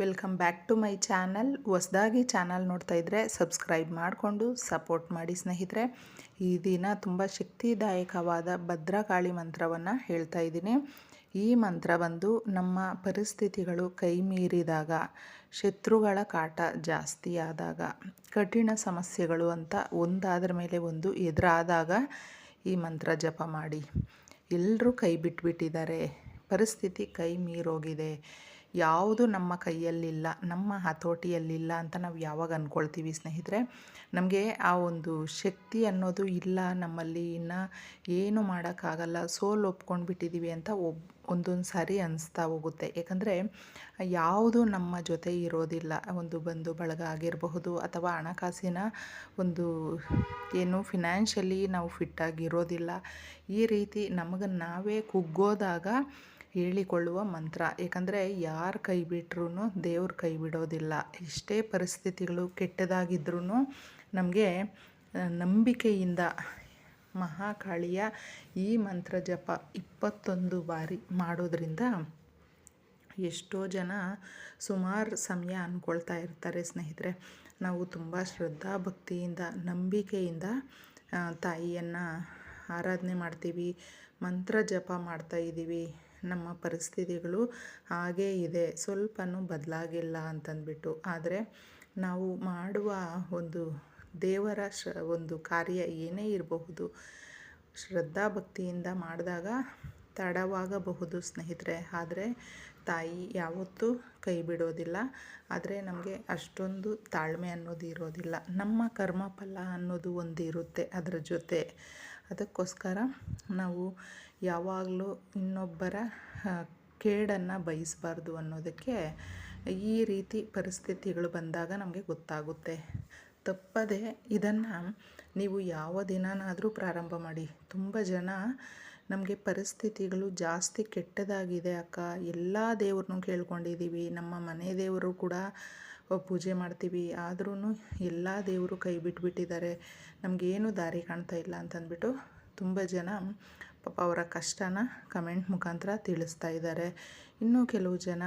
Welcome back to my channel ಹೊಸ್ದಾಗಿ channel ನೋಡ್ತಾ ಇದ್ದರೆ ಸಬ್ಸ್ಕ್ರೈಬ್ ಮಾಡಿಕೊಂಡು ಸಪೋರ್ಟ್ ಮಾಡಿ ಸ್ನೇಹಿತರೆ. ಈ ದಿನ ತುಂಬ ಶಕ್ತಿದಾಯಕವಾದ ಭದ್ರಕಾಳಿ ಮಂತ್ರವನ್ನು ಹೇಳ್ತಾ ಇದ್ದೀನಿ. ಈ ಮಂತ್ರ ಬಂದು ನಮ್ಮ ಪರಿಸ್ಥಿತಿಗಳು ಕೈ ಮೀರಿದಾಗ, ಶತ್ರುಗಳ ಕಾಟ ಜಾಸ್ತಿಯಾದಾಗ ಕಠಿಣ ಸಮಸ್ಯೆಗಳು ಅಂತ ಒಂದಾದ್ರ ಮೇಲೆ ಒಂದು ಎದುರಾದಾಗ ಈ ಮಂತ್ರ ಜಪ ಮಾಡಿ. ಎಲ್ಲರೂ ಕೈ ಬಿಟ್ಬಿಟ್ಟಿದ್ದಾರೆ. ಪರಿಸ್ಥಿತಿ ಕೈ ಮೀರೋಗಿದೆ. ಯಾವುದು ನಮ್ಮ ಕೈಯಲ್ಲಿಲ್ಲ, ನಮ್ಮ ಹತೋಟಿಯಲ್ಲಿಲ್ಲ ಅಂತ ನಾವು ಯಾವಾಗ ಅಂದ್ಕೊಳ್ತೀವಿ ಸ್ನೇಹಿತರೆ? ನಮಗೆ ಆ ಒಂದು ಶಕ್ತಿ ಅನ್ನೋದು ಇಲ್ಲ, ನಮ್ಮಲ್ಲಿ ಇನ್ನು ಏನು ಮಾಡೋಕ್ಕಾಗಲ್ಲ, ಸೋಲು ಒಪ್ಕೊಂಡು ಬಿಟ್ಟಿದ್ದೀವಿ ಅಂತ ಒಬ್, ಒಂದೊಂದು ಸಾರಿ ಅನಿಸ್ತಾ ಹೋಗುತ್ತೆ. ಯಾಕಂದರೆ ಯಾವುದು ನಮ್ಮ ಜೊತೆ ಇರೋದಿಲ್ಲ, ಒಂದು ಬಂಧು ಬಳಗ ಆಗಿರಬಹುದು ಅಥವಾ ಹಣಕಾಸಿನ ಒಂದು ಏನು ಫಿನಾನ್ಷಿಯಲಿ ನಾವು ಫಿಟ್ಟಾಗಿರೋದಿಲ್ಲ ಈ ರೀತಿ ನಮಗೆ ನಾವೇ ಕುಗ್ಗೋದಾಗ ಹೇಳಿಕೊಳ್ಳುವ ಮಂತ್ರ. ಏಕೆಂದರೆ ಯಾರು ಕೈ ಬಿಟ್ರೂ ದೇವ್ರ ಕೈ ಬಿಡೋದಿಲ್ಲ. ಎಷ್ಟೇ ಪರಿಸ್ಥಿತಿಗಳು ಕೆಟ್ಟದಾಗಿದ್ರೂ ನಮಗೆ ನಂಬಿಕೆಯಿಂದ ಮಹಾಕಾಳಿಯ ಈ ಮಂತ್ರ ಜಪ ಇಪ್ಪತ್ತೊಂದು ಬಾರಿ ಮಾಡೋದ್ರಿಂದ ಎಷ್ಟೋ ಜನ ಸುಮಾರು ಸಮಯ ಅಂದ್ಕೊಳ್ತಾ ಇರ್ತಾರೆ ಸ್ನೇಹಿತರೆ. ನಾವು ತುಂಬ ಶ್ರದ್ಧಾ ಭಕ್ತಿಯಿಂದ ನಂಬಿಕೆಯಿಂದ ತಾಯಿಯನ್ನು ಆರಾಧನೆ ಮಾಡ್ತೀವಿ, ಮಂತ್ರ ಜಪ ಮಾಡ್ತಾ ಇದ್ದೀವಿ. ನಮ್ಮ ಪರಿಸ್ಥಿತಿಗಳು ಹಾಗೇ ಇದೆ. ಸ್ವಲ್ಪನೂ ಬದಲಾಗಿಲ್ಲ ಅಂತಂದ್ಬಿಟ್ಟು. ಆದರೆ ನಾವು ಮಾಡುವ ಒಂದು ದೇವರ ಶ, ಒಂದು ಕಾರ್ಯ ಏನೇ ಇರಬಹುದು, ಶ್ರದ್ಧಾ ಭಕ್ತಿಯಿಂದ ಮಾಡಿದಾಗ ತಡವಾಗಬಹುದು ಸ್ನೇಹಿತರೆ. ಆದರೆ ತಾಯಿ ಯಾವತ್ತೂ ಕೈ ಬಿಡೋದಿಲ್ಲ. ಆದರೆ ನಮಗೆ ಅಷ್ಟೊಂದು ತಾಳ್ಮೆ ಅನ್ನೋದು ಇರೋದಿಲ್ಲ. ನಮ್ಮ ಕರ್ಮಫಲ ಅನ್ನೋದು ಒಂದು ಇರುತ್ತೆ ಅದರ ಜೊತೆ. ಅದಕ್ಕೋಸ್ಕರ ನಾವು ಯಾವಾಗಲೂ ಇನ್ನೊಬ್ಬರ ಕೇಡನ್ನು ಬಯಸಬಾರ್ದು ಅನ್ನೋದಕ್ಕೆ ಈ ರೀತಿ ಪರಿಸ್ಥಿತಿಗಳು ಬಂದಾಗ ನಮಗೆ ಗೊತ್ತಾಗುತ್ತೆ. ತಪ್ಪದೆ ಇದನ್ನು ನೀವು ಯಾವ ದಿನನಾದರೂ ಪ್ರಾರಂಭ ಮಾಡಿ. ತುಂಬ ಜನ ನಮಗೆ ಪರಿಸ್ಥಿತಿಗಳು ಜಾಸ್ತಿ ಕೆಟ್ಟದಾಗಿದೆ ಅಕ್ಕ. ಎಲ್ಲ ದೇವ್ರನ್ನೂ ಕೇಳ್ಕೊಂಡಿದ್ದೀವಿ ನಮ್ಮ ಮನೆ ದೇವರು ಕೂಡ ಪೂಜೆ ಮಾಡ್ತೀವಿ. ಆದ್ರೂ ಎಲ್ಲ ದೇವರು ಕೈ ಬಿಟ್ಬಿಟ್ಟಿದ್ದಾರೆ ನಮಗೇನು ದಾರಿ ಕಾಣ್ತಾ ಇಲ್ಲ ಅಂತಂದ್ಬಿಟ್ಟು ತುಂಬ ಜನ ಪಾಪ ಅವರ ಕಷ್ಟನ ಕಮೆಂಟ್ ಮುಖಾಂತರ ತಿಳಿಸ್ತಾ ಇದ್ದಾರೆ ಇನ್ನೂ ಕೆಲವು ಜನ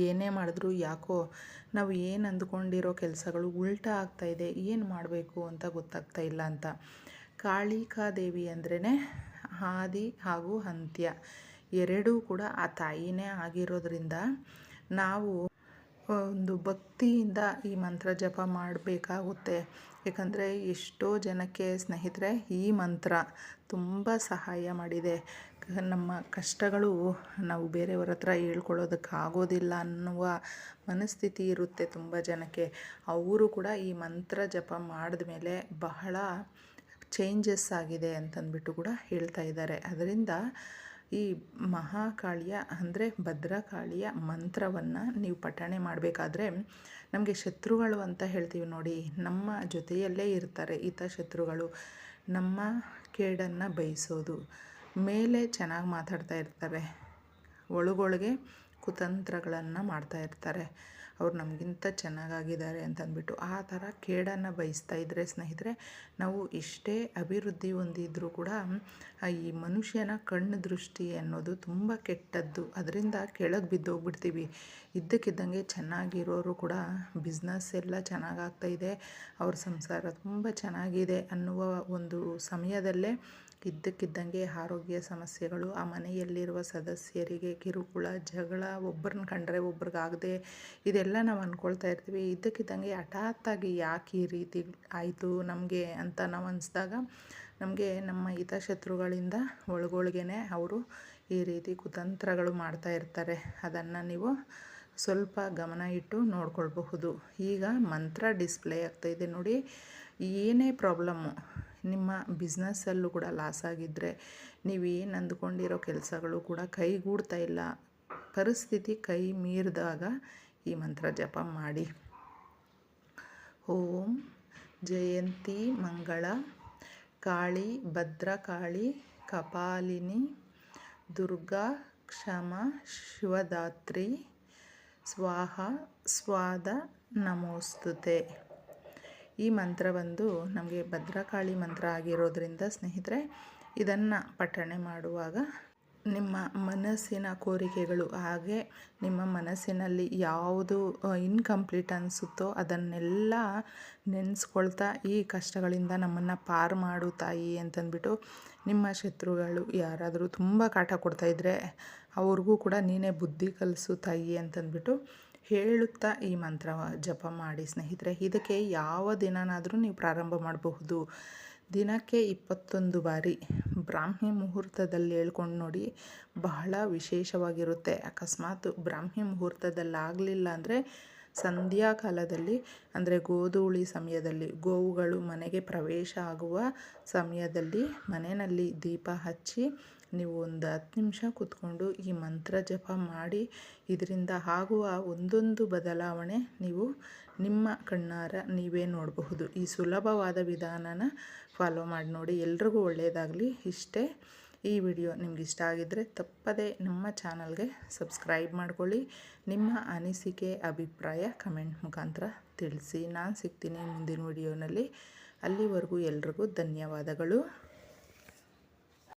ಏನೇ ಮಾಡಿದ್ರು ಯಾಕೋ ನಾವು ಏನು ಅಂದ್ಕೊಂಡಿರೋ ಕೆಲಸಗಳು ಉಲ್ಟಾ ಆಗ್ತಾಯಿದೆ ಏನು ಮಾಡಬೇಕು ಅಂತ ಗೊತ್ತಾಗ್ತಾ ಇಲ್ಲ ಅಂತ. ಕಾಳಿಕಾದೇವಿ ಅಂದ್ರೇ ಹಾದಿ ಹಾಗೂ ಅಂತ್ಯ. ಎರಡೂ ಕೂಡ ಆ ತಾಯಿನೇ ಆಗಿರೋದ್ರಿಂದ ನಾವು ಒಂದು ಭಕ್ತಿಯಿಂದ ಈ ಮಂತ್ರ ಜಪ ಮಾಡಬೇಕಾಗುತ್ತೆ. ಏಕೆಂದರೆ ಎಷ್ಟೋ ಜನಕ್ಕೆ ಸ್ನೇಹಿತರೆ ಈ ಮಂತ್ರ ತುಂಬ ಸಹಾಯ ಮಾಡಿದೆ. ನಮ್ಮ ಕಷ್ಟಗಳು ನಾವು ಬೇರೆಯವ್ರ ಹತ್ರ ಹೇಳ್ಕೊಳ್ಳೋದಕ್ಕಾಗೋದಿಲ್ಲ ಅನ್ನುವ ಮನಸ್ಥಿತಿ ಇರುತ್ತೆ ತುಂಬ ಜನಕ್ಕೆ. ಅವರು ಕೂಡ ಈ ಮಂತ್ರ ಜಪ ಮಾಡಿದ ಮೇಲೆ ಬಹಳ ಚೇಂಜಸ್ ಆಗಿದೆ ಅಂತಂದ್ಬಿಟ್ಟು ಕೂಡ ಹೇಳ್ತಾ ಇದ್ದಾರೆ. ಅದರಿಂದ ಈ ಮಹಾಕಾಳಿಯ ಅಂದರೆ ಭದ್ರಕಾಳಿಯ ಮಂತ್ರವನ್ನು ನೀವು ಪಠಣೆ ಮಾಡಬೇಕಾದ್ರೆ ನಮಗೆ ಶತ್ರುಗಳು ಅಂತ ಹೇಳ್ತೀವಿ ನೋಡಿ. ನಮ್ಮ ಜೊತೆಯಲ್ಲೇ ಇರ್ತಾರೆ ಈತ ಶತ್ರುಗಳು. ನಮ್ಮ ಕೇಡನ್ನು ಬಯಸೋದು. ಮೇಲೆ ಚೆನ್ನಾಗಿ ಮಾತಾಡ್ತಾ ಇರ್ತಾರೆ ಒಳಗೊಳಗೆ ಕುತಂತ್ರಗಳನ್ನು ಮಾಡ್ತಾ ಇರ್ತಾರೆ. ಅವ್ರು ನಮಗಿಂತ ಚೆನ್ನಾಗಾಗಿದ್ದಾರೆ ಅಂತಂದ್ಬಿಟ್ಟು ಆ ಥರ ಕೇಡನ್ನು ಬಯಸ್ತಾ ಇದ್ದರೆ ಸ್ನೇಹಿತರೆ, ನಾವು ಎಷ್ಟೇ ಅಭಿವೃದ್ಧಿ ಹೊಂದಿದ್ರೂ ಕೂಡ ಈ ಮನುಷ್ಯನ ಕಣ್ಣು ದೃಷ್ಟಿ ಅನ್ನೋದು ತುಂಬ ಕೆಟ್ಟದ್ದು. ಅದರಿಂದ ಕೆಳಗೆ ಬಿದ್ದೋಗ್ಬಿಡ್ತೀವಿ. ಇದ್ದಕ್ಕಿದ್ದಂಗೆ ಚೆನ್ನಾಗಿರೋರು ಕೂಡ ಬಿಸ್ನೆಸ್ ಎಲ್ಲ ಚೆನ್ನಾಗಾಗ್ತಾಯಿದೆ ಅವ್ರ ಸಂಸಾರ ತುಂಬ ಚೆನ್ನಾಗಿದೆ ಅನ್ನುವ ಒಂದು ಸಮಯದಲ್ಲೇ ಇದ್ದಕ್ಕಿದ್ದಂಗೆ ಆರೋಗ್ಯ ಸಮಸ್ಯೆಗಳು, ಆ ಮನೆಯಲ್ಲಿರುವ ಸದಸ್ಯರಿಗೆ ಕಿರುಕುಳ, ಜಗಳ ಒಬ್ಬರನ್ನ ಕಂಡರೆ ಒಬ್ರಿಗಾಗದೆ ಇದೆಲ್ಲ ನಾವು ಅಂದ್ಕೊಳ್ತಾ ಇರ್ತೀವಿ. ಇದ್ದಕ್ಕಿದ್ದಂಗೆ ಹಠಾತ್ತಾಗಿ ಯಾಕೆ ಈ ರೀತಿ ಆಯಿತು ನಮಗೆ ಅಂತ ನಾವು ಅನಿಸ್ದಾಗ ನಮಗೆ ನಮ್ಮ ಹಿತಶತ್ರುಗಳಿಂದ ಒಳಗೊಳಗೇ ಅವರು ಈ ರೀತಿ ಕುತಂತ್ರಗಳು ಮಾಡ್ತಾ ಇರ್ತಾರೆ. ಅದನ್ನು ನೀವು ಸ್ವಲ್ಪ ಗಮನ ಇಟ್ಟು ನೋಡ್ಕೊಳ್ಬಹುದು. ಈಗ ಮಂತ್ರ ಡಿಸ್ಪ್ಲೇ ಆಗ್ತಾಯಿದೆ ನೋಡಿ, ಏನೇ ಪ್ರಾಬ್ಲಮ್ಮು ನಿಮ್ಮ ಬಿಸ್ನೆಸ್ಸಲ್ಲೂ ಕೂಡ ಲಾಸ್ ಆಗಿದ್ದರೆ ನೀವು ಏನು ಅಂದ್ಕೊಂಡಿರೋ ಕೆಲಸಗಳು ಕೂಡ ಕೈಗೂಡ್ತಾ ಇಲ್ಲ. ಪರಿಸ್ಥಿತಿ ಕೈ ಮೀರಿದಾಗ ಈ ಮಂತ್ರ ಜಪ ಮಾಡಿ. ಓಂ ಜಯಂತಿ ಮಂಗಳ, ಕಾಳಿ ಭದ್ರಕಾಳಿ ಕಪಾಲಿನಿ, ದುರ್ಗಾ ಕ್ಷಮ ಶಿವದಾತ್ರಿ, ಸ್ವಾಹ ಸ್ವಾದ ನಮೋಸ್ತುತೆ. ಈ ಮಂತ್ರ ಬಂದು ನಮಗೆ ಭದ್ರಕಾಳಿ ಮಂತ್ರ ಆಗಿರೋದ್ರಿಂದ ಸ್ನೇಹಿತರೆ, ಇದನ್ನು ಪಠಣೆ ಮಾಡುವಾಗ ನಿಮ್ಮ ಮನಸ್ಸಿನ ಕೋರಿಕೆಗಳು ಹಾಗೆ ನಿಮ್ಮ ಮನಸ್ಸಿನಲ್ಲಿ ಯಾವುದು ಇನ್ಕಂಪ್ಲೀಟ್ ಅನಿಸುತ್ತೋ ಅದನ್ನೆಲ್ಲ ನೆನೆಸ್ಕೊಳ್ತಾ ಈ ಕಷ್ಟಗಳಿಂದ ನಮ್ಮನ್ನು ಪಾರು ಮಾಡು ತಾಯಿ ಅಂತಂದ್ಬಿಟ್ಟು ನಿಮ್ಮ ಶತ್ರುಗಳು ಯಾರಾದರೂ ತುಂಬ ಕಾಟ ಕೊಡ್ತಾಯಿದ್ರೆ ಅವ್ರಿಗೂ ಕೂಡ ನೀನೇ ಬುದ್ಧಿ ಕಲಿಸು ತಾಯಿ ಅಂತಂದ್ಬಿಟ್ಟು ಹೇಳುತ್ತಾ ಈ ಮಂತ್ರ ಜಪ ಮಾಡಿ ಸ್ನೇಹಿತರೆ, ಇದಕ್ಕೆ ಯಾವ ದಿನನಾದರೂ ನೀವು ಪ್ರಾರಂಭ ಮಾಡಬಹುದು. ದಿನಕ್ಕೆ ಇಪ್ಪತ್ತೊಂದು ಬಾರಿ ಬ್ರಾಹ್ಮಿ ಮುಹೂರ್ತದಲ್ಲಿ ಹೇಳ್ಕೊಂಡು ನೋಡಿ ಬಹಳ ವಿಶೇಷವಾಗಿರುತ್ತೆ. ಅಕಸ್ಮಾತ್ ಬ್ರಾಹ್ಮಿ ಮುಹೂರ್ತದಲ್ಲಾಗಲಿಲ್ಲ ಅಂದರೆ ಸಂಧ್ಯಾ ಕಾಲದಲ್ಲಿ ಅಂದರೆ ಗೋಧೂಳಿ ಸಮಯದಲ್ಲಿ, ಗೋವುಗಳು ಮನೆಗೆ ಪ್ರವೇಶ ಆಗುವ ಸಮಯದಲ್ಲಿ ಮನೆಯಲ್ಲಿ ದೀಪ ಹಚ್ಚಿ ನೀವು ಒಂದು ಹತ್ತು ನಿಮಿಷ ಕೂತ್ಕೊಂಡು ಈ ಮಂತ್ರ ಜಪ ಮಾಡಿ, ಇದರಿಂದ ಆಗುವ ಒಂದೊಂದು ಬದಲಾವಣೆ ನೀವು ನಿಮ್ಮ ಕಣ್ಣಾರ ನೀವೇ ನೋಡಬಹುದು. ಈ ಸುಲಭವಾದ ವಿಧಾನನ ಫಾಲೋ ಮಾಡಿ ನೋಡಿ, ಎಲ್ರಿಗೂ ಒಳ್ಳೆಯದಾಗಲಿ ಇಷ್ಟೇ, ಈ ವಿಡಿಯೋ ನಿಮ್ಗೆ ಇಷ್ಟ ಆಗಿದ್ದರೆ ತಪ್ಪದೇ ನಮ್ಮ ಚಾನಲ್ಗೆ ಸಬ್ಸ್ಕ್ರೈಬ್ ಮಾಡ್ಕೊಳ್ಳಿ. ನಿಮ್ಮ ಅನಿಸಿಕೆ, ಅಭಿಪ್ರಾಯ ಕಮೆಂಟ್ ಮುಖಾಂತರ ತಿಳಿಸಿ. ನಾನು ಸಿಗ್ತೀನಿ ಮುಂದಿನ ವಿಡಿಯೋನಲ್ಲಿ. ಅಲ್ಲಿವರೆಗೂ ಎಲ್ರಿಗೂ ಧನ್ಯವಾದಗಳು.